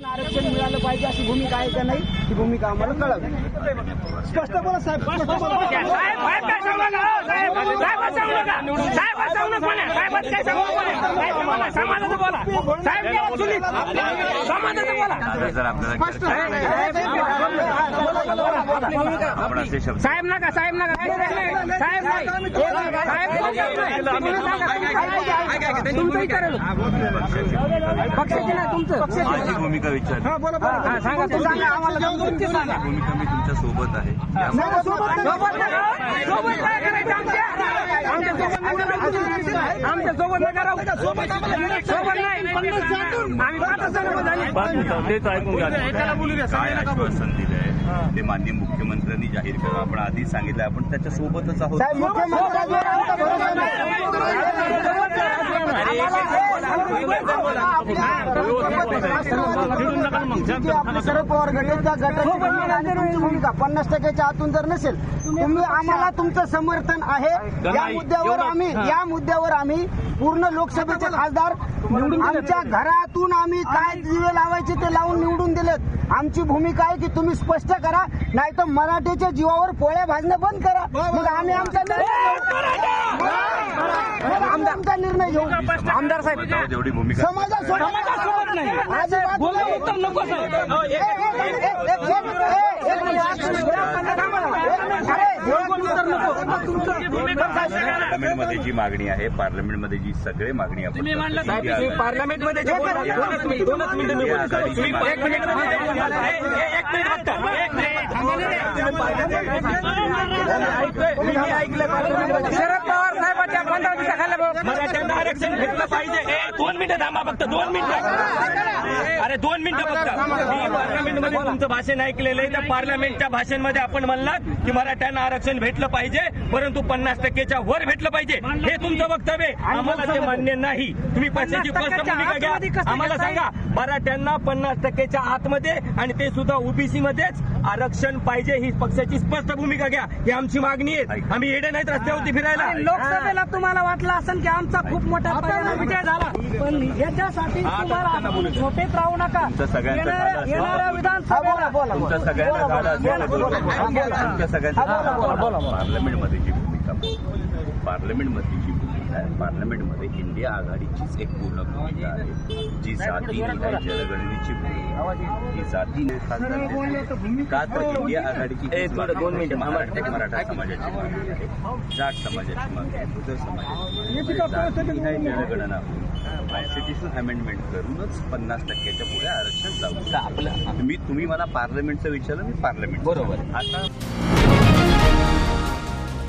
आरक्षण मिळालं पाहिजे अशी भूमिका आहे का नाही ही भूमिका आम्हाला कळावी. स्पष्ट बोला साहेब स्पष्ट बोला. साहेब नका साहेब. नका. साहेब नाही पक्षाची नाही तुमचं माझी भूमिका विचार हा हा, सांगा तू सांगा आम्हाला भूमिका मी तुमच्यासोबत आहे आमच्यासोबत नका सोबत नाही आम्ही पाच जण झाली काय आश्वासन ते माननीय मुख्यमंत्र्यांनी जाहीर करा. आपण आधी सांगितलं आपण त्याच्या सोबतच आहोत शरद पवार गटाची भूमिका तुमची भूमिका पन्नास टक्क्याच्या आतून जर नसेल तुम्ही आम्हाला तुमचं समर्थन आहे. या मुद्द्यावर आम्ही या मुद्द्यावर आम्ही पूर्ण लोकसभेचे खासदार आमच्या घरातून आम्ही काय दिवे लावायचे ते लावून निवडून दिलेत. आमची भूमिका आहे की तुम्ही स्पष्ट करा नाही तर मराठीच्या जीवावर पोळ्या भाजणं बंद करा. मग आम्ही आमचा निर्णय घेऊ. मग आम्ही घेऊ आमदार साहेब जेवढी भूमिका समाजासोबत नाही. उत्तर नको हो. पार्लमेंटमध्ये जी मागणी आहे पार्लमेंटमध्ये जी सगळे मागणी आपण तुम्ही म्हणलं करतो, साहेब ती तुम्ही आहे. पार्लमेंटमध्ये जे बोलला, दोनच मिनिट दोनच मिनिट मी बोलतो. तुम्ही एक मिनिट एक मिनिट फक्त एक मिनिट मी ऐकलं पार्लमेंटमध्ये. शरद पवार साहेबांच्या पंधरा दिवसाखाली मराठ्यांना आरक्षण भेटलं पाहिजे. ए, दोन मिनिटं थांबा फक्त दोन मिनिटं. दोन मिनिटं फक्त. मी पार्लमेंटमध्ये तुमचं भाषण ऐकलेलं आहे. त्या पार्लमेंटच्या भाषणमध्ये आपण म्हणलात की मराठ्यांना आरक्षण भेटलं पाहिजे परंतु पन्नास टक्केच्या वर भेटलं पाहिजे. हे तुमचं वक्तव्य आहे. आम्हाला ते मान्य नाही. तुम्ही पक्षाची स्पष्ट भूमिका घ्या. आम्हाला सांगा मराठ्यांना पन्नास टक्केच्या आतमध्ये आणि ते सुद्धा ओबीसी मध्येच आरक्षण पाहिजे ही पक्षाची स्पष्ट भूमिका घ्या. ही आमची मागणी आहे. आम्ही येडे नाहीत रस्त्यावरती फिरायला. लोकसभेला तुम्हाला वाटलं असेल की आमचा खूप मोठा विजय झाला. पण याच्यासाठी तुम्हाला झोपेत राहू नका. येणाऱ्या विधानसभेला. तुमच्या सगळ्यांना झालं असेल तुमच्या बोला. पार्लमेंटमध्ये भूमिका पार्लमेंटमधली जी भूमिका आहे पार्लमेंटमध्ये इंडिया आघाडीचीच एक पूर्ण भूमिका आहे. जी जाती निहाय जनगणनेची भूमिका आहे. ही जाती का तर इंडिया आघाडीची दोन मिनिटं. मराठा समाजाची मागणी आहे. जाट समाजाची मागणी आहे बुद्ध समाजाची आहे. जाती निहाय जनगणना कॉन्स्टिट्युशन अमेंडमेंट करूनच पन्नास टक्क्याच्या पुढे आरक्षण जाऊ. आपलं? मी तुम्ही मला पार्लमेंटचं विचारलं मी पार्लमेंट बरोबर. आता